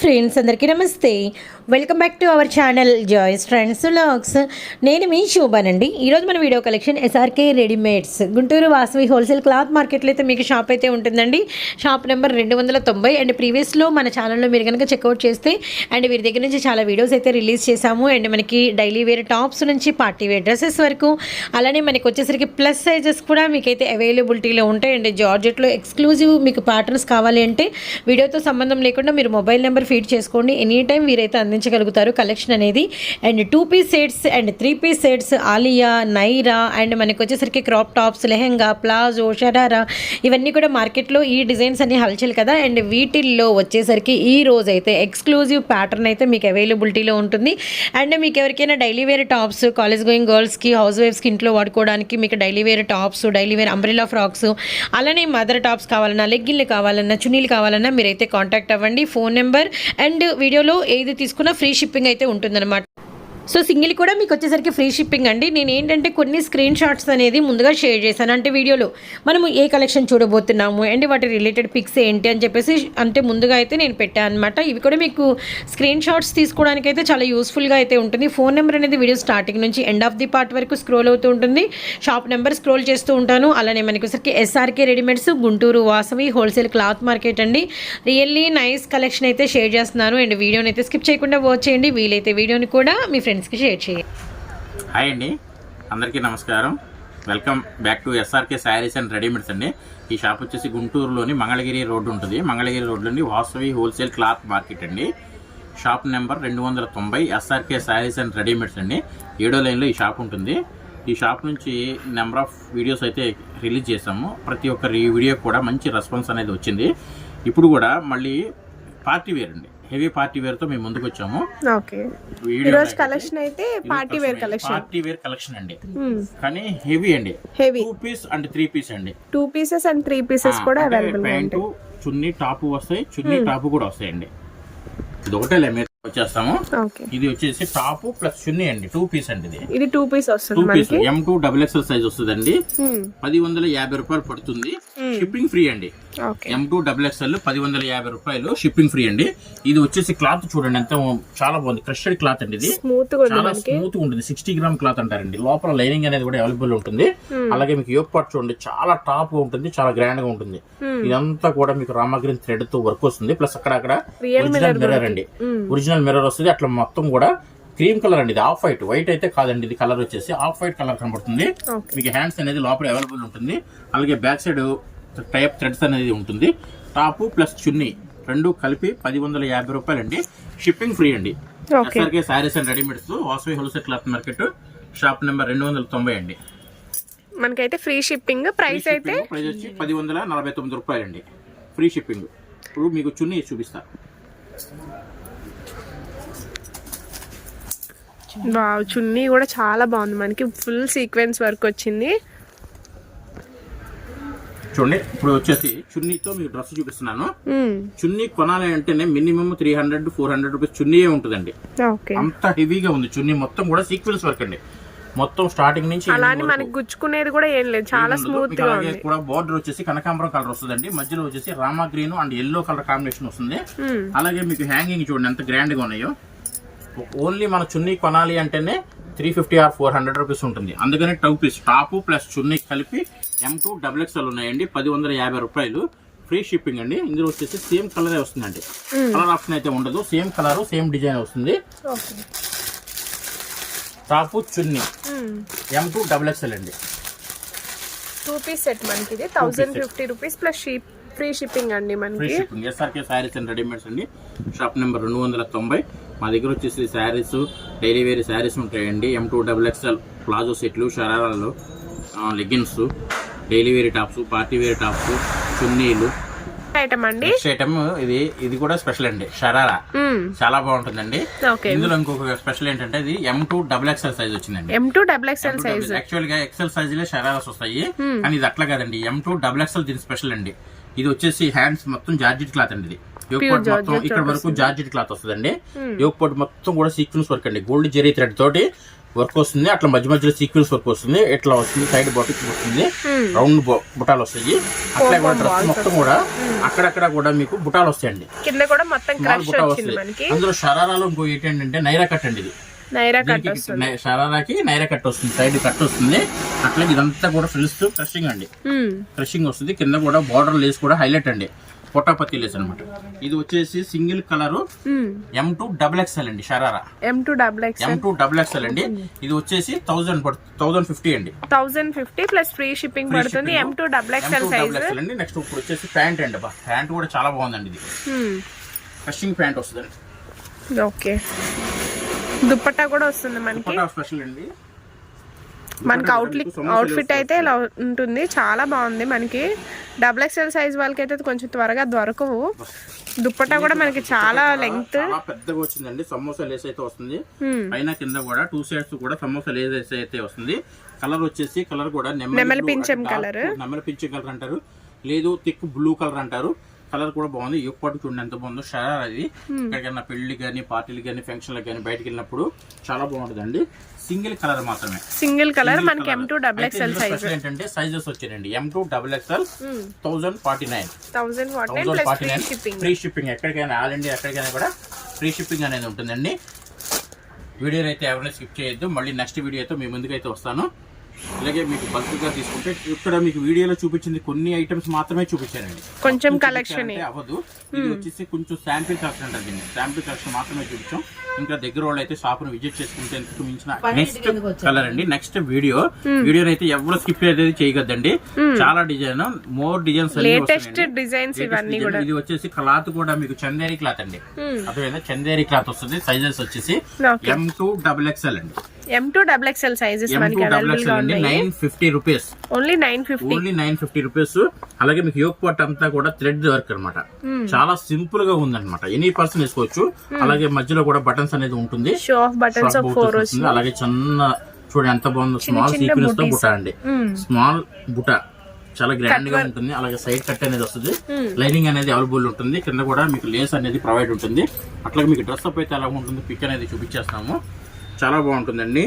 Friends అందరికీ నమస్తే. Welcome back to our channel Joy's friends vlogs నేను మీ శోభానండి. ఈరోజు మన video collection SRK readymades Guntur Vasavi wholesale cloth మార్కెట్లో అయితే మీకు షాప్ అయితే ఉంటుందండి. షాప్ నెంబర్ రెండు వందల తొంభై అండ్ ప్రీవియస్లో మన ఛానల్లో మీరు కనుక చెక్అవుట్ చేస్తే అండ్ వీరి దగ్గర నుంచి చాలా వీడియోస్ అయితే రిలీజ్ చేశాము. అండ్ మనకి డైలీ వేర్ టాప్స్ నుంచి పార్టీ వేర్ డ్రెస్సెస్ వరకు. అలానే మనకి వచ్చేసరికి ప్లస్ సైజెస్ కూడా మీకైతే అవైలబిలిటీలో ఉంటాయి అండ్ జార్జెట్లో ఎక్స్క్లూజివ్ మీకు ప్యాటర్న్స్ కావాలి అంటే వీడియోతో సంబంధం లేకుండా మీరు మొబైల్ నెంబర్ ఫీడ్ చేసుకోండి. ఎనీ టైం వీరైతే అందించగలుగుతారు కలెక్షన్ అనేది. And two piece sets and three piece sets Alia Naira and మనకు వచ్చేసరికి crop tops lehenga palazzo sharara ఇవన్నీ కూడా మార్కెట్లో ఈ డిజైన్స్ అన్ని హల్చల్ కదా. అండ్ వీటిల్లో వచ్చేసరికి ఈ రోజు అయితే ఎక్స్క్లూజివ్ ప్యాటర్న్ అయితే మీకు అవైలబిలిటీలో ఉంటుంది. అండ్ మీకు ఎవరికైనా daily wear tops college going గర్ల్స్కి హౌస్ వైఫ్స్కి ఇంట్లో వాడుకోవడానికి మీకు daily wear tops daily wear umbrella frocks అలానే మదర్ టాప్స్ కావాలన్నా లెగ్గిన్లు కావాలన్నా చున్నీలు కావాలన్నా మీరైతే కాంటాక్ట్ అవ్వండి. ఫోన్ నెంబర్ అండ్ వీడియోలో ఏది తీసుకున్నా ఫ్రీ షిప్పింగ్ అయితే ఉంటుందన్నమాట. సో సింగిల్ కూడా మీకు వచ్చేసరికి ఫ్రీ షిప్పింగ్ అండి. నేను ఏంటంటే కొన్ని స్క్రీన్ షాట్స్ అనేది ముందుగా షేర్ చేశాను. అంటే వీడియోలో మనము ఏ కలెక్షన్ చూడబోతున్నాము అండ్ వాటి రిలేటెడ్ పిక్స్ ఏంటి అని చెప్పేసి అంటే ముందుగా అయితే నేను పెట్టాను అనమాట ఇవి కూడా మీకు స్క్రీన్ షాట్స్ తీసుకోవడానికి అయితే చాలా యూస్ఫుల్గా అయితే ఉంటుంది. ఫోన్ నెంబర్ అనేది వీడియో స్టార్టింగ్ నుంచి ఎండ్ ఆఫ్ ది పార్ట్ వరకు స్క్రోల్ అవుతూ ఉంటుంది. షాప్ నెంబర్ స్క్రోల్ చేస్తూ ఉంటాను. అలానే మనకి SRK readymades Guntur Vasavi wholesale cloth market అండి. రియల్లీ నైస్ కలెక్షన్ అయితే షేర్ చేస్తున్నాను. అండ్ వీడియోని అయితే స్కిప్ చేయకుండా వాచ్ చేయండి. వీలైతే వీడియోని కూడా మీ ఫ్రెండ్స్ ఫ్రెండ్స్కి షేర్ చేయండి హాయ్ అండి. అందరికీ నమస్కారం. Welcome back to SRK sarees and readymades అండి. ఈ షాప్ వచ్చేసి గుంటూరులోని మంగళగిరి రోడ్డు ఉంటుంది. మంగళగిరి రోడ్లోని వాసవి హోల్సేల్ క్లాత్ మార్కెట్ అండి. షాప్ నెంబర్ రెండు వందల తొంభై ఎస్ఆర్కే శారీస్ అండ్ రెడీమేడ్స్ అండి. ఏడో లైన్లో ఈ షాప్ ఉంటుంది. ఈ షాప్ నుంచి నెంబర్ ఆఫ్ వీడియోస్ అయితే రిలీజ్ చేసాము ప్రతి ఒక్కరి వీడియో కూడా మంచి రెస్పాన్స్ అనేది వచ్చింది. ఇప్పుడు కూడా మళ్ళీ పార్టీ వేర్ అండి. హెవీ పార్టీ వేర్తో మేము ముందుకు వచ్చాము ఓకే ఈ రోజు కలెక్షన్ అయితే party wear collection party wear collection అండి. కానీ హెవీ అండి. Heavy. Two piece and three piece అండి. Two pieces and three pieces కూడా అవైలబుల్ ప్యాంటు చున్నీ టాప్ వస్తాయి చున్నీ టాప్ కూడా వస్తాయండి. ఇది ఒకటే మీరు వచ్చేస్తాము. ఇది వచ్చేసి టాప్ ప్లస్ చున్నీ అండి. టూ పీస్ అండి ఇది. ఇది టూ పీస్ టూ వస్తుంది పీస్ మనకి. M two double XL size వస్తుందండి. Hmm. పది వందల యాభై రూపాయలు పడుతుంది. షిప్పింగ్ ఫ్రీ అండి. ఎం టూ డబుల్ ఎక్స్ఎల్ పది వందల యాభై రూపాయలు షిప్పింగ్ ఫ్రీ అండి. ఇది వచ్చేసి క్లాత్ చూడండి ఎంత చాలా బాగుంది. క్రషెడ్ క్లాత్ అండి ఇది. చాలా స్మూత్ ఉంటుంది. సిక్స్టీ గ్రామ్ క్లాత్ అంటారండి. లోపల లైనింగ్ అనేది కూడా అవైలబుల్ ఉంటుంది. అలాగే మీకు యోగ్ పాట్ చూడండి. చాలా టాప్గా ఉంటుంది. చాలా గ్రాండ్గా ఉంటుంది. ఇదంతా కూడా మీకు రామగ్రీన్ థ్రెడ్తో వర్క్ వస్తుంది. ప్లస్ అక్కడ అక్కడ ఒరిజినల్ మిర్రర్ అండి. ఒరిజినల్ మిర్రర్ వస్తుంది. అట్లా మొత్తం కూడా క్రీమ్ కలర్ అండి. ఇది ఆఫ్ వైట్ వైట్ అయితే కాదండి. ఇది కలర్ వచ్చేసి ఆఫ్ వైట్ కలర్ కనబడుతుంది. మీకు హ్యాండ్స్ అనేది లోపల అవైలబుల్ ఉంటుంది. అలాగే బ్యాక్ సైడ్ టైప్ థ్రెడ్స్ అనేది ఉంటుంది. టాప్ ప్లస్ చున్నీ రెండు కలిపి పది వందల యాభై రూపాయలు అండి. షిప్పింగ్ ఫ్రీ అండి SRK sarees and readymades Vasavi wholesale cloth market shop number రెండు వందల తొంభై అండి. మనకైతే ఫ్రీ షిప్పింగ్ ప్రైస్ అయితే ప్రైస్ వచ్చి పది వందల నలభై తొమ్మిది రూపాయలు అండి ఫ్రీ షిప్పింగ్ ఇప్పుడు మీకు చున్నీ చూపిస్తా. చున్నీ కూడా చాలా బాగుంది. మనకి ఫుల్ సీక్వెన్స్ వర్క్ వచ్చింది. చూడండి. ఇప్పుడు వచ్చేసి చున్నీతో మీకు డ్రెస్ చూపిస్తున్నాను. చున్నీ కొనాలి అంటేనే minimum three hundred four hundred rupees చున్నీయే ఉంటుందండి. అంత హెవీగా ఉంది. చున్నీ మొత్తం కూడా సీక్వెన్స్ వర్క్ అండి. మొత్తం స్టార్టింగ్ నుంచి. మనకి గుచ్చుకునేది కూడా ఏం లేదు. చాలా. స్మూత్గా ఉంది. కూడా బార్డర్ వచ్చేసి కనకాంబరం కలర్ వస్తుందండి. మధ్యలో వచ్చేసి Rama green and yellow colour combination వస్తుంది. అలాగే మీకు హ్యాంగింగ్ చూడండి ఎంత గ్రాండ్గా ఉన్నాయో. ఓన్లీ మన చున్నీ కొనాలి అంటేనే three fifty or four hundred rupees ఉంటుంది. అందుకని two piece top plus chunni కలిపి ఎం టూ డబుల్ ఎక్స్ఎల్ ఉన్నాయండి పది వందల యాభై రూపాయలు. ఫ్రీ షిప్పింగ్ అండి. ఇందులో వచ్చేసి సేమ్ కలరే వస్తుందండి. కలర్ ఆప్షన్ అయితే ఉండదు. సేమ్ కలర్ సేమ్ డిజైన్ వస్తుంది. Top chunni. M two double XL అండి. టూ పీస్ సెట్ మనకి ఇది. Thousand fifty rupees plus ship free shipping అండి ఫ్రీ మనకి shipping SRK sarees and readymades అండి. షాప్ నెంబర్ రెండు వందల తొంభై. మా దగ్గర వచ్చేసి శారీస్ డైలీ వేర్ శారీస్ ఉంటాయండి. M two double XL palazzo సెట్లు షరారాలు leggings daily wear tops party wear tops చున్నీలు. Item అండి. నెక్స్ట్ ఐటమ్ ఇది ఇది కూడా స్పెషల్ అండి. షరారా మ్మ్. చాలా బాగుంటుందండి. ఇందులో ఇంకొక స్పెషల్ ఏంటంటే ఇది M two double XL size వచ్చిందండి. M two double XL size యాక్చువల్గా ఎక్సెల్ సైజ్లో షరారాస్ వస్తాయి. కానీ ఇది అట్లా కాదండి. ఎం టూ డబుల్ ఎక్స్ఎల్ దీని స్పెషల్ అండి. ఇది వచ్చేసి హ్యాండ్స్ మొత్తం జార్జెట్ క్లాత్ అండి ఇది. యోగ్ Pure పాట్ మొత్తం ఇక్కడ వరకు జార్జెట్ క్లాత్ వస్తుందండి. పాట్ మొత్తం కూడా సీక్వెన్స్ వర్క్ అండి. గోల్డ్ జెరీ థ్రెడ్ తోటి వర్క్ వస్తుంది. అట్లా మధ్య మధ్యలో సీక్వెన్స్ వర్క్ వస్తుంది. ఇట్లా వస్తుంది? సైడ్ బాటిక్ వస్తుంది. రౌండ్ బు- బుటాలు వస్తాయి. అట్లా కూడా డ్రెస్ మొత్తం కూడా అక్కడక్కడ కూడా మీకు బుటాలు వస్తాయండి. కింద కూడా మొత్తం స్మాల్ క్రష్ బుటా వచ్చింది వస్తుంది మనకి. అందులో షరారాలో ఇంకో ఏంటంటే నైరా కట్ అండి ఇది. షరారాకి నైరా కట్ వస్తుంది. సైడ్ కట్ వస్తుంది. అట్లా ఇదంతా కూడా ఫ్రిల్స్ క్రషింగ్ అండి. మ్మ్. క్రషింగ్ వస్తుంది. కింద కూడా బార్డర్ లేస్ కూడా హైలైట్ అండి. పొట్టాపత్తి లేస్ అనమాట ఇది వచ్చేసి single colour. M two double XL అండి sharara. M two double X M two double XL అండి. ఇది వచ్చేసి థౌసండ్ థౌసండ్ ఫిఫ్టీ అండి. Thousand fifty plus free shipping పడుతుంది. M two double XL size XL అండి. నెక్స్ట్ ఇప్పుడు వచ్చేసి ప్యాంట్ అండి బా. ప్యాంట్ కూడా చాలా బాగుందండి ఇది. క్రషింగ్ ప్యాంట్ వస్తుందండి. ఓకే. దుప్పట్టా కూడా వస్తుంది మనకి. స్పెషల్ అండి. మనకి అవుట్లిక్ అవుట్ఫిట్ అయితే ఇలా ఉంటుంది. చాలా బాగుంది మనకి. డబుల్ ఎక్స్ఎల్ సైజ్ వాళ్ళకి అయితే కొంచెం త్వరగా దొరకవు. దుప్పట్టా కూడా మనకి చాలా లెంగ్త్ పెద్దగా వచ్చిందండి. సమోసా లేస్ అయితే వస్తుంది. పైన కింద కూడా టూ సైడ్స్ కూడా సమోసా లేస్ అయితే వస్తుంది. కలర్ వచ్చేసి కలర్ కూడా blue పింఛం dark నెమలి పింఛం కలర్ అంటారు. లేదు థిక్ బ్లూ కలర్ అంటారు. కలర్ కూడా బాగుంది. ఎప్పటి చూడండి ఎంత బాగుందో షరార్ అది ఎక్కడికైనా పెళ్ళి కానీ పార్టీలు కానీ ఫంక్షన్లకు కానీ బయటకు వెళ్ళినప్పుడు చాలా బాగుంటుందండి. సింగిల్ కలర్ మాత్రమే. సింగిల్ కలర్ మనకి M. Two double XL size ఏంటంటే సైజెస్ వచ్చాయండి. M two double XL thousand forty nine thousand forty nine free shipping ఎక్కడికైనా ఆల్ ఇండియా ఎక్కడికైనా కూడా ఫ్రీ షిప్పింగ్ అనేది ఉంటుందండి. వీడియోని అయితే ఎవరైనా స్కిప్ చేయొద్దు. మళ్ళీ నెక్స్ట్ వీడియోతో మీ ముందుకైతే వస్తాను. ఇలాగే మీకు బల్క్గా తీసుకుంటే ఇక్కడ మీకు వీడియోలో చూపించింది కొన్ని ఐటమ్స్ మాత్రమే చూపించానండి కొంచెం చూపించాలంటే అవ్వదు. ఇది వచ్చేసి కొంచెం శాంపిల్ కలెక్షన్ అంటారు దీన్ని. శాంపిల్ కలెక్షన్ మాత్రమే చూపించాం. ఇంకా దగ్గర వాళ్ళు అయితే షాప్ను విజిట్ చేసుకుంటే మించిన నెక్స్ట్ కలర్ అండి. నెక్స్ట్ వీడియో వీడియో అయితే ఎవరు స్కిప్ అనేది చేయగద్దండి. చాలా design more designs latest designs ఇవన్నీ కూడా. ఇది వచ్చేసి క్లాత్ కూడా మీకు చందేరి క్లాత్ అండి. అర్థమైందా? చందేరి క్లాత్ వస్తుంది సైజెస్ వచ్చేసి. ఎం టూ డబుల్ ఎక్స్ఎల్ అండి. M two double XL sizes M మనకి టూ డబుల్ అవైలబుల్గా ఎక్స్ఎల్ అండి nine fifty rupees. Only nine fifty. Only nine fifty rupees. అలాగే మీకు యోగ్ పాట్ అంతా కూడా థ్రెడ్ వర్క్ అన్నమాట. చాలా సింపుల్గా ఉందన్నమాట. ఎనీ పర్సన్ వేసుకోవచ్చు. అలాగే మధ్యలో కూడా బటన్స్ అనేది ఉంటుంది. షో ఆఫ్ బటన్స్ వస్తుంది. అలాగే చిన్న చూడండి ఎంత బాగుందో స్మాల్ సీక్వెన్స్తో. బుట్ట అండి. స్మాల్ బుట్ట. చాలా గ్రాండ్గా ఉంటుంది. అలాగే సైడ్ కట్ అనేది వస్తుంది. లైనింగ్ అనేది అవైలబుల్ ఉంటుంది. కింద కూడా మీకు లేస్ అనేది ప్రొవైడ్ ఉంటుంది. అట్లాగే మీకు డ్రెస్ అప్ అయితే ఎలా ఉంటుంది పిక్ అనేది చూపించేస్తాము. చాలా బాగుంటుందండి.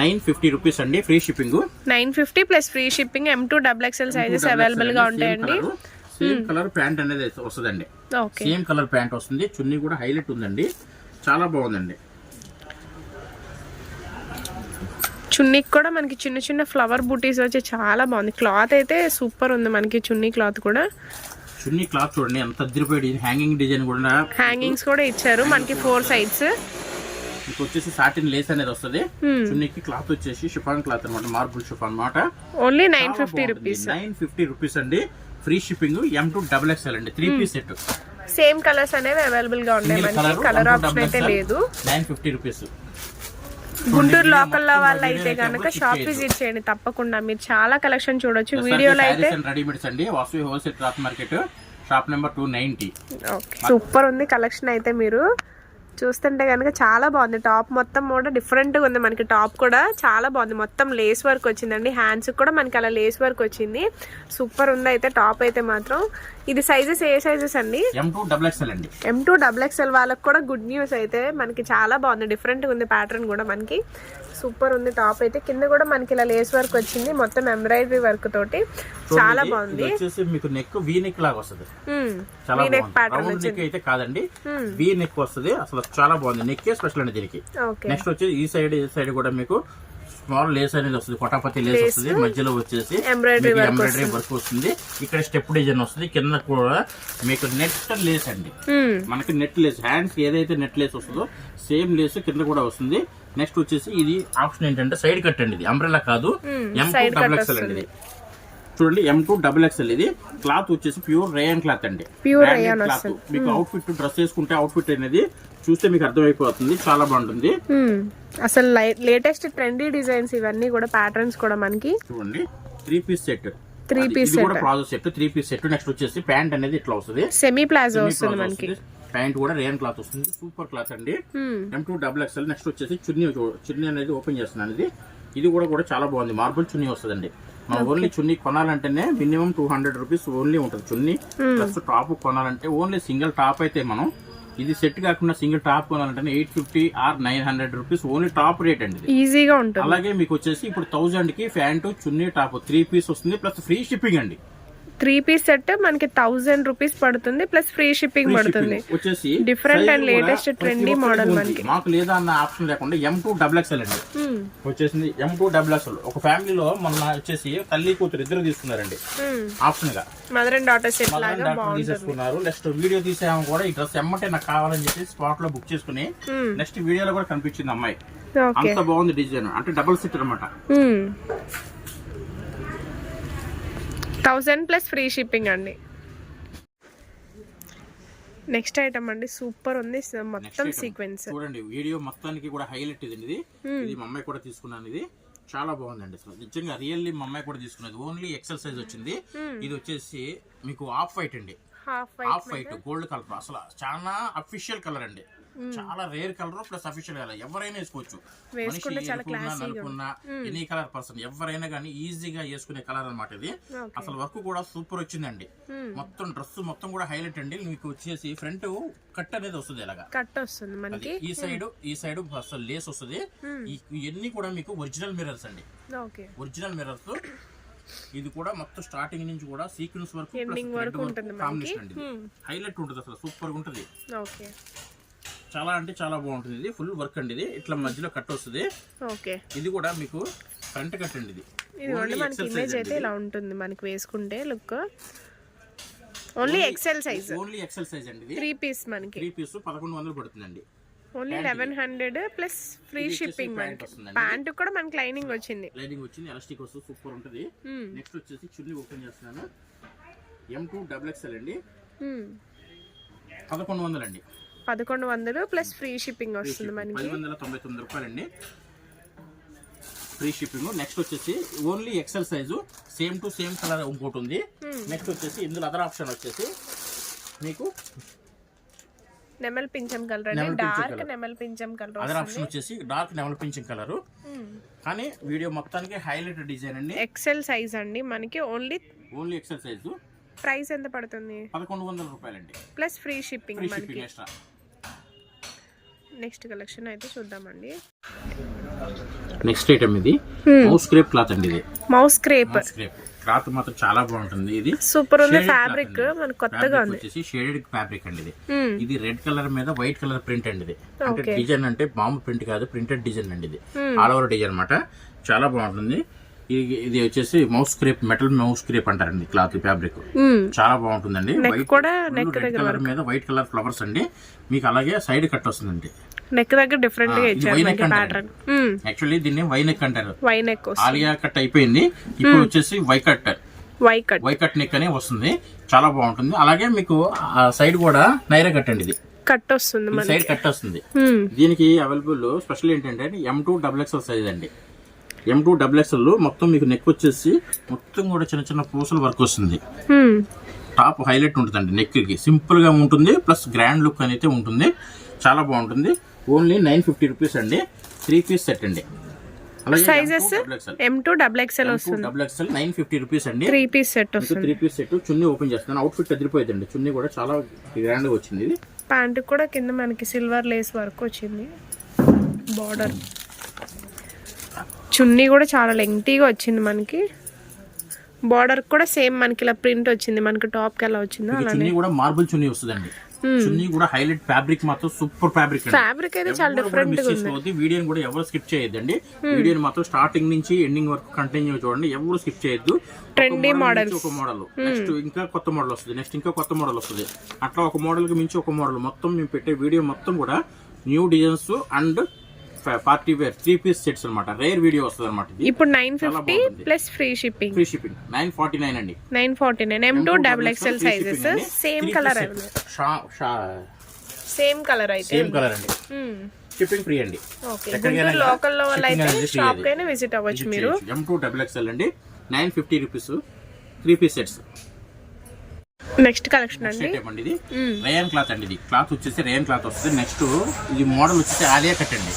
నైన్ ఫిఫ్టీ రూపీస్ అండి free shipping. Nine fifty plus free shipping M two double XL sizes అవైలబుల్గా ఉంటాయండి. సేమ్ కలర్ ప్యాంట్ అనేది వస్తుందండి. ఓకే. సేమ్ కలర్ ప్యాంట్ వస్తుంది. చున్నీ కూడా హైలైట్ ఉందండి. చాలా బాగుందండి. చున్నీకి కూడా మనకి చిన్న చిన్న ఫ్లవర్ బూటీస్ వచ్చి చాలా బాగుంది. క్లాత్ అయితే సూపర్ ఉంది మనకి చున్నీ క్లాత్ కూడా. చున్నీ క్లాత్ చూడండి ఎంత అదిరిపోయి హ్యాంగింగ్ డిజైన్ కూడా. హ్యాంగింగ్స్ కూడా ఇచ్చారు. మనకి ఫోర్ సైడ్స్ మీకు వచ్చేసి సాటిన్ లేస్ అనేది వస్తుంది. చున్నీకి క్లాత్ వచ్చేసి షిఫాన్ క్లాత్ అనమాట మార్బుల్ షిఫాన్ అనమాట only nine fifty rupees nine fifty rupees అండి. Free shipping M two double XL అండి. Three piece set same colours అనేవి అవైలబుల్గా ఉన్నాయి. మనకి కలర్ ఆప్షన్ అయితే లేదు. నైన్ ఫిఫ్టీ రూపీస్ గుంటూరు లోకల్లో వాళ్ళు అయితే కనుక షాప్ విజిట్ చేయండి. తప్పకుండా మీరు చాలా కలెక్షన్ చూడొచ్చు. వీడియోలో అయితే రెడీమేడ్స్ అండి. Vasu wholesale cloth market shop number two ninety super ఉంది. కలెక్షన్ అయితే మీరు చూస్తుంటే కనుక చాలా బాగుంది. టాప్ మొత్తం కూడా డిఫరెంట్గా ఉంది మనకి. టాప్ కూడా చాలా బాగుంది. మొత్తం లేస్ వర్క్ వచ్చిందండి. హ్యాండ్స్ కూడా మనకి అలా లేస్ వర్క్ వచ్చింది. సూపర్ ఉంది అయితే టాప్ అయితే మాత్రం. ఇది సైజెస్ ఏ సైజెస్ అండి? ఎం టూ డబుల్ ఎక్స్ఎల్ అండి. ఎం టూ డబుల్ ఎక్స్ఎల్ వాళ్ళకి కూడా గుడ్ న్యూస్ అయితే మనకి చాలా బాగుంది. డిఫరెంట్గా ఉంది ప్యాటర్న్ కూడా మనకి. సూపర్ ఉంది టాప్ అయితే. కింద కూడా మనకి ఇలా లేస్ వర్క్ వచ్చింది మొత్తం ఎంబ్రాయిడరీ వర్క్ తోటి. చాలా బాగుంది. వచ్చేసి మీకు నెక్ వీ నెక్ లాగా వస్తుంది. చాలా రౌండ్ నెక్ అయితే కాదండి. వీ నెక్ వస్తుంది. అసలు చాలా బాగుంది. నెక్ స్పెషల్ అండి దీనికి. నెక్స్ట్ వచ్చి ఈ సైడ్ ఈ సైడ్ కూడా మీకు స్మాల్ లేస్ అనేది వస్తుంది కొటాపతి లేస్ వస్తుంది మధ్యలో వచ్చేసి ఎంబ్రాయిడరీ వర్క్ వస్తుంది. ఇక్కడ స్టెప్ డిజైన్ వస్తుంది కింద కూడా మీకు నెట్ లేస్ అండి. మనకి నెట్ లేస్ హ్యాండ్స్ ఏదైతే నెట్ లేస్ వస్తుందో సేమ్ లేస్ కింద కూడా వస్తుంది. నెక్స్ట్ వచ్చేసి ఇది ఆప్షన్ ఏంటంటే సైడ్ కట్ అండి ఇది అంబ్రెల్లా కాదు ఎం డబుల్ ఎక్స్ఎల్ అండి ఇది. చూడండి ఎం టూ డబుల్ ఎక్స్ఎల్ ఇది. క్లాత్ వచ్చేసి ప్యూర్ రేయన్ క్లాత్ అండి. Branded rayon cloth. మీకు అవుట్ ఫిట్ డ్రెస్ వేసుకుంటే అవుట్ ఫిట్ అనేది చూస్తే మీకు అర్థమైపోతుంది చాలా బాగుంటుంది. మ్మ్. అసలు లేటెస్ట్ ట్రెండీ డిజైన్స్ ఇవన్నీ కూడా ప్యాటర్న్స్ కూడా మనకి చూడండి త్రీ పీస్ సెట్ piece ఇది కూడా project set three piece set next వచ్చేసి ప్యాంట్ అనేది ఇట్లా వస్తుంది. సెమీ ప్లాజో వస్తుంది మనకి. ప్యాంట్ కూడా రేయన్ క్లాత్ వస్తుంది. సూపర్ క్లాత్ అండి. M two double XL next వచ్చేసి చున్నీ చున్నీ అనేది ఓపెన్ చేస్తున్నాను ఇది. ఇది కూడా కూడా చాలా బాగుంది. మార్బుల్ చున్నీ వస్తుందండి. మనం only chunni కొనాలంటేనే minimum two hundred rupees only ఉంటుంది చున్నీ. ప్లస్ టాప్ కొనాలంటే ఓన్లీ సింగిల్ టాప్ అయితే మనం ఇది సెట్ కాకుండా సింగిల్ టాప్ కొనాలంటే eight fifty or nine hundred rupees only top rate అండి ఈజీగా ఉంటుంది. అలాగే మీకు వచ్చేసి ఇప్పుడు థౌజండ్కి pant chunni top three piece వస్తుంది ప్లస్ ఫ్రీ షిప్పింగ్ అండి. త్రీ పీస్ సెట్ మనకి థౌజండ్ రూపీస్ పడుతుంది ప్లస్ ఫ్రీ షిప్పింగ్ పడుతుంది. వచ్చేసి ప్రతి trendy ఒక్కరికి model ఉంది. మనకి. మాకు లేదా అన్న ఆప్షన్ లేకుండా ఎం టూ డబుల్ ఎక్స్ఎల్ అండి. మ్మ్. వచ్చేసింది ఎం టూ డబుల్ ఎక్స్ఎల్ ఒక ఫ్యామిలీలో మొన్న వచ్చేసి తల్లి కూతురు ఇద్దరు తీసుకున్నారండి. ఆప్షన్గా. మదర్ అండ్ డాటర్ సెట్ లాగా తీసేసుకున్నారు. నెక్స్ట్ వీడియో తీసాము కూడా. ఈ డ్రెస్ ఎమ్మటే నాకు కావాలని చెప్పి స్పాట్లో బుక్ చేసుకుని. నెక్స్ట్ వీడియోలో కూడా కనిపించింది అమ్మాయి. అంత బాగుంది డిజైన్. అంటే డబుల్ సెట్ అనమాట. థౌజండ్ ప్లస్ ఫ్రీ షిప్పింగ్ అండి. నెక్స్ట్ ఐటమ్ అండి సూపర్ ఉంది. మొత్తం సీక్వెన్స్ చూడండి వీడియో మొత్తానికి కూడా హైలైట్ ఇది ఇది ఇది మా అమ్మాయి కూడా తీసుకున్నాను ఇది. చాలా బాగుందండి అసలు. నిజంగా రియల్లీ మా అమ్మాయి కూడా తీసుకున్నది. ఓన్లీ ఎక్సెల్ సైజ్ వచ్చింది. ఇది వచ్చేసి మీకు ఆఫ్ వైట్ అండి. Half off white gold colour. అసలు చాలా అఫీషియల్ కలర్ అండి. చాలా rare colour plus official colour ఎవరైనా వేసుకోవచ్చు. మనిషి ఎనీ కలర్ పర్సన్ ఎవరైనా కానీ ఈజీగా వేసుకునే కలర్ అన్నమాట ఇది. అసలు వర్క్ కూడా సూపర్ వచ్చిందండి. మొత్తం డ్రెస్ మొత్తం కూడా హైలైట్ అండి. మీకు వచ్చేసి ఫ్రంట్ కట్ అనేది వస్తుంది ఇలాగా. కట్ వస్తుంది మనకి. ఈ సైడ్ ఈ సైడ్ అసలు లేస్ వస్తుంది. ఇవన్నీ కూడా మీకు ఒరిజినల్ మిర్రర్స్ అండి. ఒరిజినల్ మిర్రర్స్ ఇది కూడా మొత్తం స్టార్టింగ్ నుంచి కూడా సీక్వెన్స్ వరకు. కాంబినేషన్ అండి హైలైట్ ఉంటుంది అసలు సూపర్గా ఉంటుంది చాలా అంటే చాలా బాగుంటుంది ఇది. ఫుల్ వర్క్ అండి ఇది. ఇట్లా మధ్యలో కట్ వస్తుంది. ఓకే. ఇది కూడా మీకు ఫ్రంట్ కట్ అండి ఇది. ఇది మనకి ఇమేజ్ అయితే ఇలా ఉంటుంది మనకి వేసుకుంటే look. Only XL size only XL size అండి ఇది. త్రీ పీస్ మనకి. త్రీ పీస్ పదకొండు వందలు పడుతుందండి. Only eleven hundred plus free shipping మనకి. ప్యాంట్ కూడా మనకి లైనింగ్ వచ్చింది. లైనింగ్ వచ్చింది. ఎలాస్టిక్ వస్తుంది. సూపర్ ఉంటుంది. నెక్స్ట్ వచ్చేసి చున్నీ ఓపెన్ చేస్తున్నాను. ఎం టూ డబుల్ ఎక్స్ఎల్ అండి. Hmm. పదకొండు వందలు అండి పదకొండు వందలు ప్లస్ ఫ్రీ షిప్పింగ్ వస్తుంది మనకి. పది వందల తొంభై తొమ్మిది రూపాయలండి. ఫ్రీ షిప్పింగ్ నెక్స్ట్ వచ్చేసి only XL size same to same colour ఇంకోటి ఉంది. నెక్స్ట్ వచ్చేసి ఇందులో అదర్ ఆప్షన్ వచ్చేసి మీకు నెమల్ పింఛం కలర్ అండి. పింఛం డార్క్. నెమల్ పింఛం కలర్ అదర్ ఆప్షన్ వచ్చేసి డార్క్ నెమల్ పింఛింగ్ కలర్. కానీ వీడియో మొత్తానికి హైలైట్ డిజైన్ అండి. ఎక్సెల్ సైజ్ అండి. మనకి only only XL size price ఎంత పడుతుంది? పదకొండు వందల రూపాయలండి. ప్లస్ ఫ్రీ షిప్పింగ్ మనకి. నెక్స్ట్ కలెక్షన్ అయితే చూద్దామండి. నెక్స్ట్ ఐటమ్ ఇది. మౌస్ స్క్రేప్ క్లాత్ అండి ఇది. మౌస్ క్రేప్ క్లాత్ మాత్రం చాలా బాగుంటుంది ఇది. సూపర్ ఉంది ఫ్యాబ్రిక్. మనకి కొత్తగా ఉంది. వచ్చేసి షేడెడ్ ఫ్యాబ్రిక్ అండి ఇది. ఇది రెడ్ కలర్ మీద వైట్ కలర్ ప్రింట్ అండి ఇది. అంటే డిజైన్ అంటే మామూలు ప్రింట్ కాదు ప్రింటెడ్ డిజైన్ అండి ఇది. ఆల్ ఓవర్ డిజైన్ అన్నమాట. చాలా బాగుంటుంది. ఇది వచ్చేసి moss crepe metal moss crepe అంటారండి క్లాత్ ఫ్యాబ్రిక్. చాలా బాగుంటుందండి. వైట్ కూడా neck రెడ్ కలర్ మీద వైట్ కలర్ ఫ్లవర్స్ అండి. మీకు అలాగే సైడ్ కట్ వస్తుందండి. నెక్ దగ్గర డిఫరెంట్గా ఇచ్చారు ప్యాటర్న్ యాక్చువల్లీ దీన్ని వైనెక్ అంటారు. వై నెక్ ఆలియా కట్ అయిపోయింది. ఇప్పుడు వచ్చేసి Y cut Y cut Y cut neck అనే వస్తుంది. చాలా బాగుంటుంది. అలాగే మీకు సైడ్ కూడా నైరా కట్ అండి ఇది. కట్ వస్తుంది సైడ్ కట్ వస్తుంది. దీనికి అవైలబుల్ స్పెషల్ ఏంటంటే M to double XL size అండి. ఎం టూ డబుల్ ఎక్స్ఎల్ మొత్తం మీకు నెక్ వచ్చేసి మొత్తం కూడా చిన్న చిన్న పూసల వర్క్ వస్తుంది. టాప్ హైలైట్ ఉంటుందండి నెక్కి. సింపుల్గా ఉంటుంది. ప్లస్ గ్రాండ్ లుక్ అయితే ఉంటుంది. చాలా బాగుంటుంది. ఓన్లీ నైన్ ఫిఫ్టీ రూపీస్ అండి. త్రీ పీస్ సెట్ అండి. Sizes M to double XL వస్తుంది. Double XL nine fifty rupees అండి. త్రీ పీస్ సెట్ వస్తుంది. Three piece set chunni open చేస్తున్నాను. అవుట్ ఫిట్ అదిరిపోయిందండి చున్నీ కూడా చాలా గ్రాండ్గా వచ్చింది ఇది. ప్యాంట్ కూడా కింద మనకి సిల్వర్ లేస్ వర్క్ వచ్చింది. బార్డర్ చున్నీ కూడా చాలా లెంగ్తీగా వచ్చింది మనకి. బార్డర్ కూడా సేమ్ మనకి ఇలా ప్రింట్ వచ్చింది. మనకి టాప్కి ఎలా వచ్చిందో అలానే. కూడా మార్బుల్ చున్నీ వస్తుందండి. చున్నీ కూడా హైలైట్ ఫ్యాబ్రిక్ మాత్రం సూపర్ ఫ్యాబ్రిక్ ఫ్యాబ్రిక్ అయితే చాలా డిఫరెంట్ చేసుకోవద్దు. వీడియోని కూడా ఎవరు స్కిప్ చేయొద్దండి. వీడియోని మాత్రం స్టార్టింగ్ నుంచి ఎండింగ్ వరకు కంటిన్యూ చూడండి. ఎవరు స్కిప్ చేయొద్దు. Trendy మోడల్ ఒక మోడల్ నెక్స్ట్ ఇంకా కొత్త మోడల్ వస్తుంది. నెక్స్ట్ ఇంకా కొత్త మోడల్ వస్తుంది. అట్లా ఒక మోడల్కి మించి ఒక మోడల్ మొత్తం మేము పెట్టే వీడియో మొత్తం కూడా new designs and party wear three piece sets అన్నమాట. రేర్ వీడియో వస్తుంది అనమాట ఇప్పుడు nine fifty. Plus free shipping free shipping nine forty nine అండి. Nine forty nine M to double XL sizes. Same colour same colour అయితే same colour అండి. Shipping free అండి. Okay ఎక్కడికైనా గుంటూరు లోకల్లో వాళ్ళు అయితే షాప్. కైనా విజిట్ అవ్వచ్చు మీరు. ఎం టూ డబుల్ ఎక్స్ఎల్ అండి. Nine fifty rupees three piece sets next collection అండి. ఇది. రేయన్ క్లాత్ అండి ఇది. క్లాత్ వచ్చేసి రేయన్ క్లాత్ వస్తుంది. నెక్స్ట్ ఇది మోడల్ వచ్చేసి ఆలియా కట్ అండి.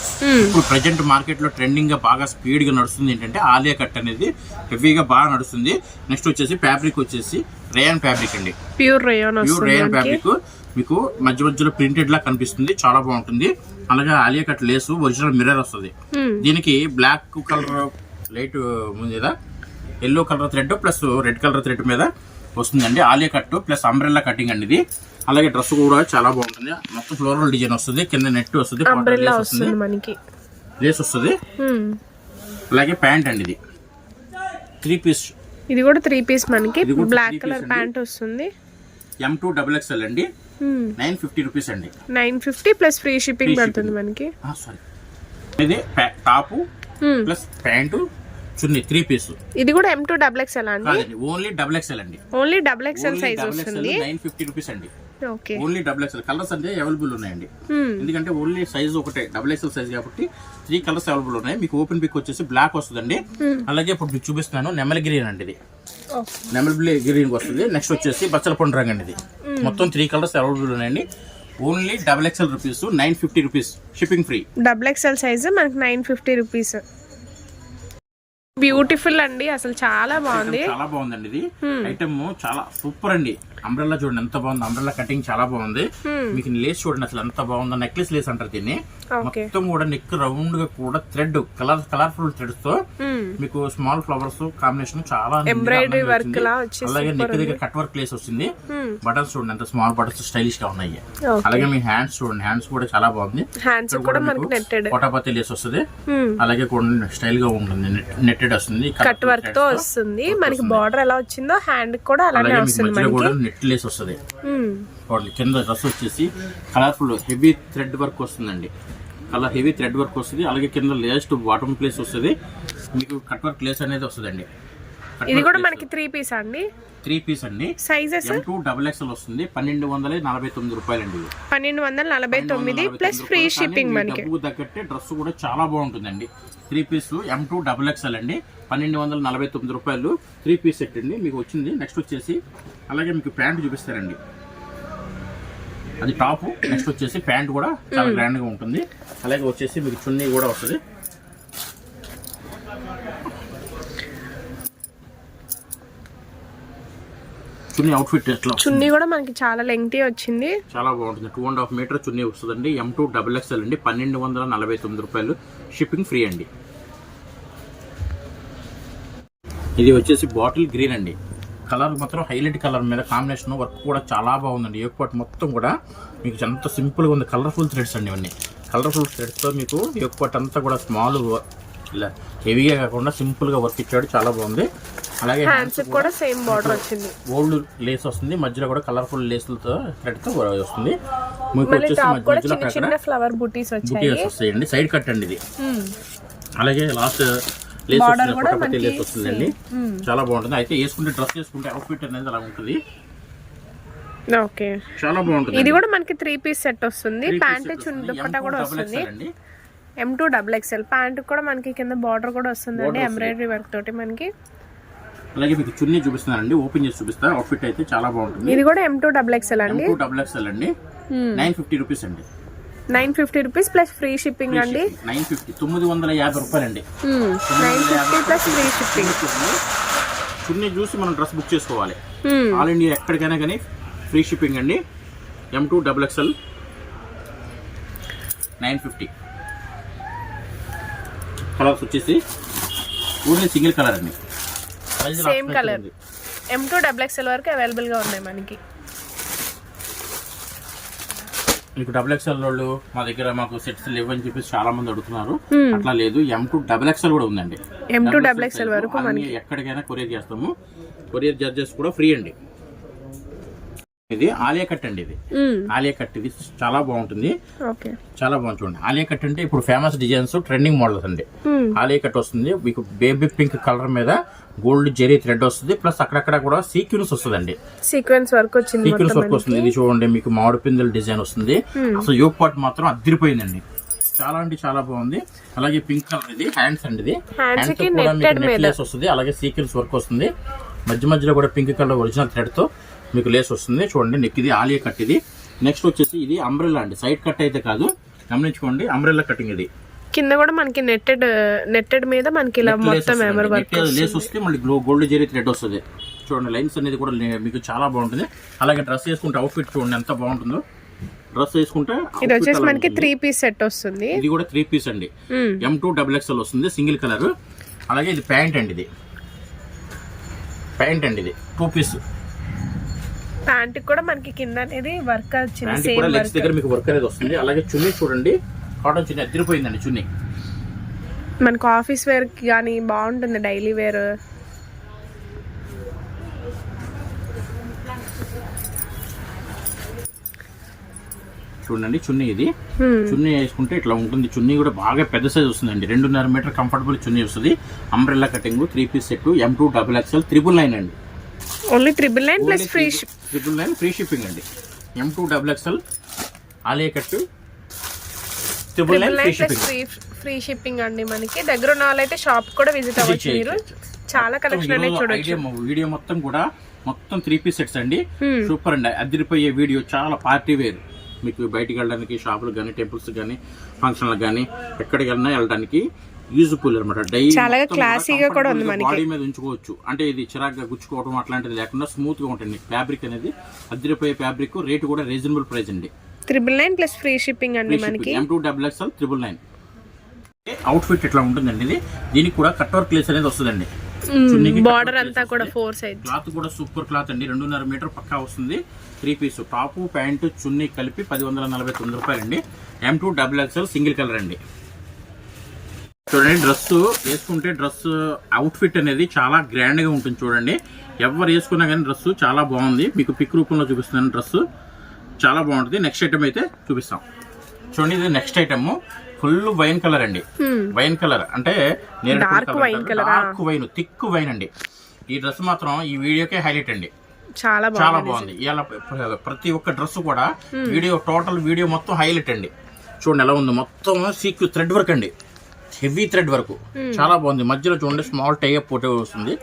ఇప్పుడు ప్రజెంట్ మార్కెట్లో ట్రెండింగ్గా బాగా స్పీడ్గా నడుస్తుంది ఏంటంటే ఆలియా కట్ అనేది హెవీగా బాగా నడుస్తుంది. నెక్స్ట్ వచ్చేసి ఫ్యాబ్రిక్ వచ్చేసి రేయన్ ఫ్యాబ్రిక్ అండి. Pure rayon pure rayon fabric మీకు మధ్య మధ్యలో ప్రింటెడ్ లా కనిపిస్తుంది. చాలా బాగుంటుంది. అలాగే Alia cut lace original mirror వస్తుంది. దీనికి బ్లాక్ కలర్ లైట్ ఉంది కదా yellow colour thread plus red colour thread మీద వస్తుందండి. Alia cut plus umbrella cutting అండి ఇది. అలాగే డ్రెస్ కూడా చాలా బాగుంటుంది. మొత్తం ఫ్లోరల్ డిజైన్ వస్తుంది. కింద నెట్ వస్తుంది. వస్తుంది. మనకి. లేస్ వస్తుంది. అలాగే ప్యాంట్ అండి ఇది. త్రీ పీస్ ఇది కూడా త్రీ పీస్ మనకి. బ్లాక్ కలర్ ప్యాంట్ వస్తుంది. ఎం టూ డబుల్ ఎక్స్ఎల్ అండి. నైన్ ఫిఫ్టీ రూపీస్ అండి. Nine fifty plus free shipping పడుతుంది. మనకి. సారీ ఇది టాపు. ప్లస్ ప్యాంటు చున్నీ త్రీ పీస్ ఇది కూడా ఎం టూ డబుల్ ఎక్స్ఎల్ అండి? ఓన్లీ డబుల్ ఎక్స్ఎల్ అండి. ఓన్లీ డబుల్ ఎక్స్ఎల్ సైజ్ వస్తుంది. నైన్ ఫిఫ్టీ రూపీస్ అండి. Okay only double XL colours అంటే అవైలబుల్ ఉన్నాయండి. మ్మ్. ఎందుకంటే ఓన్లీ సైజ్ ఒకటే డబుల్ ఎక్స్ఎల్ సైజ్ కాబట్టి త్రీ కలర్స్ అవైలబుల్ ఉన్నాయి. మీకు ఓపెన్ పిక్ వచ్చేసి బ్లాక్ వస్తుందండి. అలాగే ఇప్పుడు మీకు చూపిస్తున్నాను నెమలి గ్రీన్ అండి ఇది. నెమలి గ్రీన్ వస్తుంది. నెక్స్ట్ వచ్చేసి బచ్చల పండు రంగు అండి ఇది. మొత్తం త్రీ కలర్స్ అవైలబుల్ ఉన్నాయండి. Only double XL rupees nine fifty rupees shipping free double XL size మనకి నైన్ ఫిఫ్టీ రూపీస్ బ్యూటిఫుల్ అండి అసలు చాలా బాగుంది. చాలా బాగుందండి ఇది. ఐటమ్ చాలా సూపర్ అండి. అంబ్రెల్లా చూడండి ఎంత బాగుంది. అంబ్రెల్లా కటింగ్ చాలా బాగుంది. మీకు లేస్ చూడండి అసలు ఎంత బాగుందో. నెక్లెస్ లేస్ అంటారు దీన్ని. మొత్తం కూడా నెక్ రౌండ్గా కూడా థ్రెడ్ కలర్ కలర్ఫుల్ థ్రెడ్స్తో మీకు స్మాల్ ఫ్లవర్స్ కాంబినేషన్ చాలా వచ్చింది. లా వచ్చి అలాగే నెక్ దగ్గర కట్ వర్క్ ప్లేస్ వస్తుంది. బటన్స్ చూడండి ఎంత స్మాల్ బటన్స్ స్టైలిష్గా ఉన్నాయి. అలాగే మీ హ్యాండ్స్ చూడండి హ్యాండ్స్ కూడా చాలా బాగుంది. హ్యాండ్స్ కూడా మనకి నెట్టెడ్ కోటాపతి లేస్ వస్తుంది. అలాగే స్టైల్గా ఉంటుంది నెట్టెడ్ వస్తుంది కట్ వర్క్తో వస్తుంది. మనకి బార్డర్ ఎలా వచ్చిందో హ్యాండ్ కూడా అలానే వస్తుంది మనకి. కూడా నెట్ లేస్ వస్తుంది కింద డ్రెస్ వచ్చేసి కలర్ఫుల్ హెవీ థ్రెడ్ వర్క్ వస్తుందండి. కలర్ హెవీ థ్రెడ్ వర్క్ వస్తుంది. అలాగే కింద లేస్ట్ బాటమ్ ప్లేస్ వస్తుంది. మీకు కట్ వర్క్ లేస్ అనేది వస్తుందండి. ఇది కూడా మనకి త్రీ పీస్ అండి? త్రీ పీస్ అండి. సైజెస్ టూ డబుల్ ఎక్స్ఎల్ వస్తుంది. పన్నెండు వందల నలభై తొమ్మిది రూపాయలండి ఇది. పన్నెండు వందల నలభై తొమ్మిది ప్లస్ ఫ్రీ షిప్పింగ్ మనకి. తగ్గట్టే డ్రెస్ కూడా చాలా బాగుంటుందండి. Three piece M to double XL అండి. పన్నెండు వందల నలభై తొమ్మిది రూపాయలు. త్రీ పీస్ సెట్ అండి. మీకు వచ్చింది. నెక్స్ట్ వచ్చేసి అలాగే మీకు ప్యాంట్ చూపిస్తారండి అది టాప్. నెక్స్ట్ వచ్చేసి ప్యాంట్ కూడా చాలా గ్రాండ్గా ఉంటుంది. అలాగే వచ్చేసి మీకు చున్నీ కూడా వస్తుంది. చున్నీ అవుట్ఫిట్ ఎట్లా చున్నీ కూడా మనకి చాలా లెంగ్తీ వచ్చింది. చాలా బాగుంటుంది. టూ అండ్ హాఫ్ మీటర్ చున్నీ వస్తుందండి. ఎం టూ డబుల్ ఎక్స్ఎల్ అండి. పన్నెండు వందల నలభై తొమ్మిది రూపాయలు షిప్పింగ్ ఫ్రీ అండి. ఇది వచ్చేసి బాటిల్ గ్రీన్ అండి. కలర్ మాత్రం హైలైట్ కలర్ మీద కాంబినేషన్ వర్క్ కూడా చాలా బాగుందండి. ఏకపాటు మొత్తం కూడా మీకు ఎంత సింపుల్గా ఉంది. కలర్ఫుల్ థ్రెడ్స్ అండి ఇవన్నీ. కలర్ఫుల్ థ్రెడ్స్తో మీకు ఏకపాటు అంతా కూడా స్మాల్ ఇలా హెవీగా కాకుండా సింపుల్గా వర్క్ ఇచ్చాడు చాలా బాగుంది. అలాగే హ్యాండ్స్ కూడా సేమ్ బార్డర్ వచ్చింది. గోల్డ్ లేస్ వస్తుంది మధ్యలో కూడా కలర్ఫుల్ లేస్లతో థ్రెడ్తో వస్తుంది. మీకు వచ్చేసి మధ్యలో చిన్న ఫ్లవర్ బుటీస్ బుటీస్ వస్తాయండి సైడ్ కట్ అండి ఇది. అలాగే లాస్ట్ లేస్ వస్తుంది మనకి లేస్ వస్తుందండి. చాలా బాగుంటుంది. అయితే వేసుకుంటే డ్రెస్ వేసుకుంటే అవుట్ఫిట్ అనేది అలా ఉంటుంది. ఓకే చాలా బాగుంటుంది. ఇది కూడా మనకి త్రీ పీస్ సెట్ వస్తుంది. ప్యాంట్ చున్నీ వస్తుంది. దుప్పట్టా M2 కూడా వస్తుంది. M to double XL pant కూడా మనకి కింద బార్డర్ కూడా వస్తుందండి. ఎంబ్రాయిడరీ వర్క్ తోటి మనకి. అలాగే మీకు చున్నీ చూపిస్తున్నానండి ఓపెన్ చేసి చూపిస్తా అవుట్ఫిట్ అయితే చాలా బాగుంటుంది. ఇది కూడా ఎం టూ డబుల్ ఎక్స్ఎల్ అండి. డబుల్ ఎక్స్ఎల్ అండి. నైన్ ఫిఫ్టీ రూపీస్ అండి. Nine fifty rupees plus free shipping అండి. నైన్ ఫిఫ్టీ తొమ్మిది వందల యాభై రూపాయలండి. Nine fifty plus free shipping చున్నీ చూసి మనం డ్రెస్ బుక్ చేసుకోవాలి. ఆల్ ఇండియా ఎక్కడికైనా కానీ ఫ్రీ షిప్పింగ్ అండి. M to double XL nine fifty colours వచ్చేసి ఓన్లీ సింగిల్ కలర్ అండి. Colour. ఉంది. ఎం టూ డబుల్ ఎక్స్ఎల్ వరకు అవైలబుల్గా ఉన్నాయి మనకి. మీకు డబుల్ ఎక్స్ఎల్ వాళ్ళు మా దగ్గర మాకు సెట్స్ లేవని చెప్పేసి చాలా మంది అడుగుతున్నారు. అట్లా లేదు. ఎం టూ డబుల్ ఎక్స్ఎల్ కూడా ఉందండి. ఎం టూ డబుల్ ఎక్స్ఎల్ వరకు ఎక్కడికైనా కొరియర్ చేస్తాము. కొరియర్ చార్జెస్ కూడా ఫ్రీ అండి. ఇది ఆలియా కట్ అండి ఇది. ఆలియా కట్ ఇది. చాలా బాగుంటుంది. చాలా బాగుంది చూడండి. ఆలియా కట్ అంటే ఇప్పుడు ఫేమస్ డిజైన్స్ ట్రెండింగ్ మోడల్స్ అండి. ఆలియా కట్ వస్తుంది. మీకు బేబీ పింక్ కలర్ మీద గోల్డ్ జెరీ థ్రెడ్ వస్తుంది. ప్లస్ అక్కడక్కడ కూడా సీక్వెన్స్ వస్తుందండి. సీక్వెన్స్ వర్క్ వచ్చింది సీక్వెన్స్ వర్క్ వస్తుంది. ఇది చూడండి మీకు మామిడి పిందెల డిజైన్ వస్తుంది. అసలు యోగ్ పాట్ మాత్రం అదిరిపోయిందండి. చాలా అంటే చాలా బాగుంది. అలాగే పింక్ కలర్ ఇది హ్యాండ్స్ అండి ఇది. హ్యాండ్స్కి కూడా మీకు netted మీద. నెక్ వస్తుంది. అలాగే సీక్వెన్స్ వర్క్ వస్తుంది. మధ్య మధ్యలో కూడా పింక్ కలర్ ఒరిజినల్ థ్రెడ్తో. మీకు లేస్ వస్తుంది. చూడండి నెక్ ఇది ఆలియా కట్ ఇది. నెక్స్ట్ వచ్చేసి ఇది అంబ్రెల్లా అండి. సైడ్ కట్ అయితే కాదు. గమనించుకోండి అంబ్రెల్లా కటింగ్ ఇది. కింద కూడా మనకి నెట్టెడ్ నెట్టెడ్ మీద మనకి ఇలా మొత్తం ఎమర్ వర్క్ లేస్ వస్తే మళ్ళీ గోల్డ్ జెరీ థ్రెడ్ వస్తుంది. చూడండి లైన్స్ అనేది కూడా మీకు చాలా బాగుంటుంది. అలాగే డ్రెస్ వేసుకుంటే అవుట్ఫిట్ చూడండి ఎంత బాగుంటుందో. డ్రెస్ వేసుకుంటే ఇది వచ్చేసి మనకి. త్రీ పీస్ సెట్ వస్తుంది. ఇది కూడా త్రీ పీస్ అండి. ఎం టూ డబుల్ ఎక్స్ఎల్ వస్తుంది సింగిల్ కలర్ అలాగే ఇది ప్యాంట్ అండి ఇది. ప్యాంట్ అండి ఇది. టూ పీస్ ప్యాంట్ కూడా మనకి కింద అనేది వర్క్ వచ్చింది సేమ్ లెగ్స్ దగ్గర మీకు వర్క్ అనేది వస్తుంది. అలాగే చున్నీ చూడండి. కాటన్ చున్నీ అదిరిపోయిందండి చున్నీ. మనకు ఆఫీస్ వేర్కి కానీ బాగుంటుంది డైలీ వేర్ చూడండి చున్నీ ఇది. చున్నీ వేసుకుంటే ఇట్లా ఉంటుంది. చున్నీ కూడా బాగా పెద్ద సైజ్ వస్తుందండి. రెండున్నర మీటర్ కంఫర్టబుల్ చున్నీ వస్తుంది. Umbrella cutting three piece set M to double XL triple nine అండి. Only triple nine plus free triple nine free shipping అండి. M to double XL Alia cut triple nine plus free free shipping అండి మనకి. దగ్గర ఉన్న వాళ్ళైతే shop కూడా visit అవ్వచ్చు మీరు. చాలా కలెక్షన్ అనేది చూడొచ్చు. వీడియో మొత్తం కూడా మొత్తం త్రీ పీస్ సెట్స్ అండి. సూపర్ అండి. అదిరిపోయే వీడియో చాలా పార్టీ వేర్ మీకు బయటికి వెళ్ళడానికి షాపులకు కానీ టెంపుల్స్ కానీ ఫంక్షన్లకు కానీ ఎక్కడికి వెళ్ళినా వెళ్ళడానికి యూజ్ఫుల్ అనమాట డైలీ చాలా classy గా కూడా ఉంది మనకి. బాడీ మీద ఉంచుకోవచ్చు. అంటే ఇది చిరాగ్గా గుచ్చుకోవడం అట్లాంటిది లేకుండా స్మూత్గా ఉంటుంది. ఫ్యాబ్రిక్ అనేది అదిరిపోయే ఫ్యాబ్రిక్ రేటు కూడా రీజనబుల్ ప్రైస్ అండి. Triple nine plus free shipping అండి మనకి. M to double XL triple nine outfit ఇట్లా ఉంటుందండి ఇది? దీనికి కూడా కట్ వర్క్ లేస్ అనేది వస్తుందండి. బార్డర్ అంతా కూడా. ఫోర్ సైడ్ క్లాత్ కూడా సూపర్ క్లాత్ అండి. రెండున్నర మీటర్ పక్కా వస్తుంది. త్రీ పీస్ టాప్ ప్యాంటు చున్నీ కలిపి పది వందల నలభై తొమ్మిది రూపాయలు అండి M to double XL single colour అండి. చూడండి డ్రెస్ వేసుకుంటే డ్రెస్ అవుట్ ఫిట్ అనేది చాలా గ్రాండ్గా ఉంటుంది చూడండి. ఎవరు వేసుకున్నా కానీ డ్రెస్ చాలా బాగుంది. మీకు పిక్ రూపంలో చూపిస్తున్నాను డ్రెస్ చాలా బాగుంటుంది. నెక్స్ట్ ఐటమ్ అయితే చూపిస్తాం. చూడండి ఇది next item full wine colour అండి. వైన్ కలర్ అంటే ఆ? డార్క్ వైన్ థిక్ వైన్ అండి. ఈ డ్రెస్ మాత్రం ఈ వీడియోకే హైలైట్ అండి. చాలా చాలా బాగుంది. బాగుంది ఇలా ప్రతి ఒక్క డ్రెస్ కూడా వీడియో టోటల్ వీడియో మొత్తం హైలైట్ అండి. చూడండి ఎలా ఉంది. మొత్తం సీక్యూ థ్రెడ్ వర్క్ అండి. Heavy thread work. చాలా బాగుంది. మధ్యలో చూడండి స్మాల్ టైప్ ఫోటో వస్తుంది.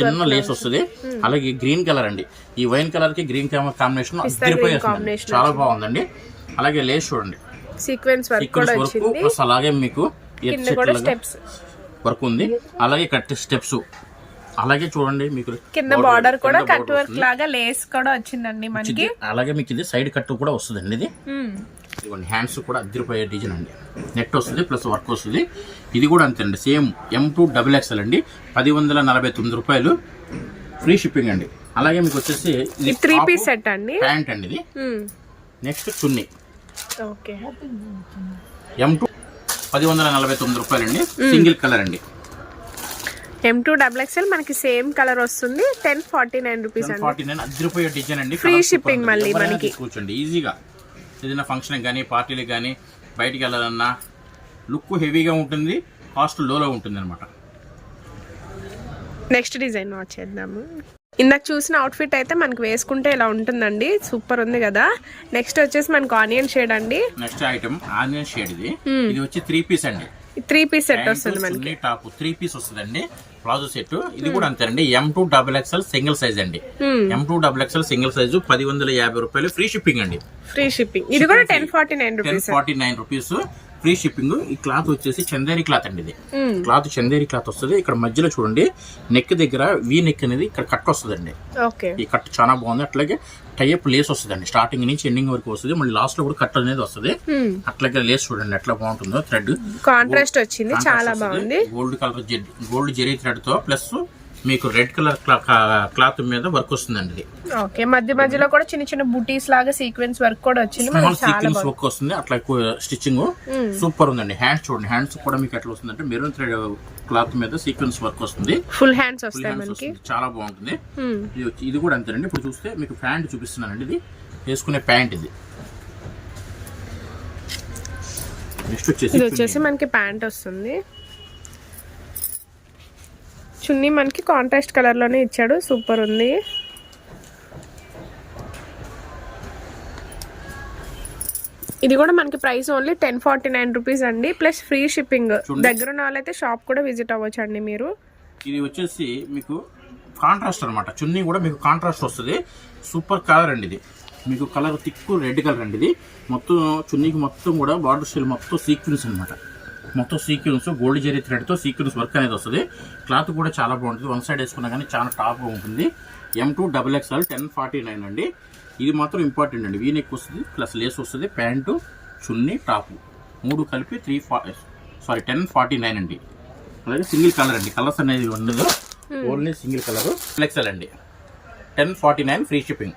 చిన్న లేస్ వస్తుంది. అలాగే గ్రీన్ కలర్ అండి. ఈ వైన్ కలర్కి గ్రీన్ కాంబినేషన్ చాలా బాగుందండి. అలాగే లేస్ చూడండి. సీక్వెన్స్ వర్క్ అలాగే మీకు వర్క్ ఉంది. అలాగే కట్ స్టెప్స్ అలాగే చూడండి మీకు కింద బార్డర్ కూడా కట్ వర్క్ లాగా లేస్ కూడా వచ్చిందండి మనకి. అలాగే మీకు ఇది సైడ్ కట్ కూడా వస్తుందండి ఇది. ఇదిగోండి హ్యాండ్స్ కూడా అద్దరిపోయే డిజైన్ అండి. నెట్ వస్తుంది ప్లస్ వర్క్ వస్తుంది. ఇది కూడా అంతే అండి same M to double XL అండి. పది వందల నలభై తొమ్మిది రూపాయలు ఫ్రీ షిప్పింగ్ అండి. అలాగే మీకు వచ్చేసి ఇది త్రీ పీస్ సెట్ అండి. ప్యాంట్ అండి ఇది. నెక్స్ట్ చున్నీ. ఓకే ఎం టూ పది వందల నలభై తొమ్మిది రూపాయలండి. సింగిల్ కలర్ అండి. ఎం టూ డబుల్ ఎక్స్ఎల్ మనకి సేమ్ కలర్ వస్తుంది. టెన్ ఫార్టీ నైన్ రూపీస్ అండి ఫార్టీ నైన్ డిజైన్ అండి. Shipping ఉంటుంది. మళ్ళీ మనకి. తీసుకోవచ్చండి. ఈజీగా ఏదైనా ఫంక్షన్ కానీ పార్టీలకు కానీ బయటికి వెళ్ళాలన్నా లుక్ హెవీగా ఉంటుంది. కాస్ట్ లోలో ఉంటుంది అనమాట నెక్స్ట్ డిజైన్ వాచ్ చేద్దాము. ఇందాక చూసిన అవుట్ఫిట్ అయితే మనకి వేసుకుంటే ఇలా ఉంటుందండి. సూపర్ ఉంది కదా. నెక్స్ట్ వచ్చేసి మనకు ఆనియన్ షేడ్ అండి. నెక్స్ట్ ఐటమ్ ఆనియన్ షేడ్ ఇది. ఇది వచ్చి త్రీ పీస్ అండి. త్రీ పీస్ సెట్ వస్తుంది మనకి. టాప్ త్రీ పీస్ వస్తుందండి. ప్లాజో సెట్ ఇది కూడా అంతేనండి. M to double XL single size అండి. M to double XL single size పది వందల యాభై రూపాయలు ఫ్రీ షిప్పింగ్ అండి. ఫ్రీ షిప్పింగ్ ఇది కూడా ten forty nine ten rupees forty nine rupees free shipping. ఈ క్లాత్ వచ్చేసి చందేరి క్లాత్ అండి ఇది. క్లాత్ చందేరి క్లాత్ వస్తుంది. ఇక్కడ మధ్యలో చూడండి నెక్ దగ్గర వీ నెక్ అనేది ఇక్కడ కట్ వస్తుందండి. ఈ కట్ చాలా బాగుంది. అట్లాగే టైప్ లేస్ వస్తుందండి. స్టార్టింగ్ నుంచి ఎండింగ్ వరకు వస్తుంది. మళ్ళీ లాస్ట్లో కూడా కట్ అనేది వస్తుంది. అట్లాగే లేస్ చూడండి ఎట్లా బాగుంటుందో థ్రెడ్ కాంట్రాస్ట్ వచ్చింది. చాలా బాగుంది. గోల్డ్ కలర్ గోల్డ్ జెరీ థ్రెడ్తో ప్లస్ మీకు రెడ్ కలర్ క్లాత్ మీద వర్క్ వస్తుందండి ఇది. ఓకే మధ్య మధ్యలో కూడా చిన్న చిన్న బుటీస్ లాగా సీక్వెన్స్ వర్క్ కూడా వచ్చింది. స్మాల్ సీక్వెన్స్ వర్క్ వస్తుంది. అట్లా స్టిచ్చింగ్. సూపర్ ఉందండి. హ్యాండ్స్ చూడండి. హ్యాండ్స్ కూడా మీకు ఎట్లా వస్తుంది అంటే మెరూన్ థ్రెడ్ క్లాత్ మీద సీక్వెన్స్ వర్క్ వస్తుంది. ఫుల్ హ్యాండ్స్ వస్తాయి మనకి. చాలా బాగుంటుంది. ఇది కూడా అంతేనండి. ఇప్పుడు చూస్తే మీకు ప్యాంట్ చూపిస్తున్నానండి ఇది. వేసుకునే ప్యాంట్ ఇది. నెక్స్ట్ వచ్చేసి ఇది వచ్చేసి మనకి ప్యాంట్ వస్తుంది. చున్నీ మనకి కాంట్రాస్ట్ కలర్లోనే ఇచ్చాడు. సూపర్ ఉంది. ఇది కూడా మనకి price only ten forty nine rupees అండి. Plus free shipping. దగ్గర ఉన్న వాళ్ళైతే షాప్ కూడా విజిట్ అవ్వచ్చు అండి మీరు. ఇది వచ్చేసి మీకు కాంట్రాస్ట్ అన్నమాట. చున్నీ కూడా మీకు కాంట్రాస్ట్ వస్తుంది. సూపర్ కలర్ అండి ఇది. మీకు కలర్ తిక్కు రెడ్ కలర్ అండి ఇది. మొత్తం చున్నీకి మొత్తం కూడా బార్డర్ స్టైల్ మొత్తం సీక్వెన్స్ అన్నమాట. మొత్తం సీక్వెన్స్ గోల్డ్ జెరీ థ్రెడ్తో సీక్వెన్స్ వర్క్ అనేది వస్తుంది. క్లాత్ కూడా చాలా బాగుంటుంది. వన్ సైడ్ వేసుకున్నా కానీ చాలా టాప్గా ఉంటుంది. M to double XL ten forty nine అండి. ఇది మాత్రం ఇంపార్టెంట్ అండి. వీనెక్ వస్తుంది ప్లస్ లేస్ వస్తుంది ప్యాంటు చున్నీ టాపు. మూడు కలిపి త్రీ ఫా సారీ టెన్ ఫార్టీ నైన్ అండి. అలాగే సింగిల్ కలర్ అండి. కలర్స్ అనేది ఉండదు. Only single colour. ఎక్స్ఎల్ అండి. Ten forty nine free shipping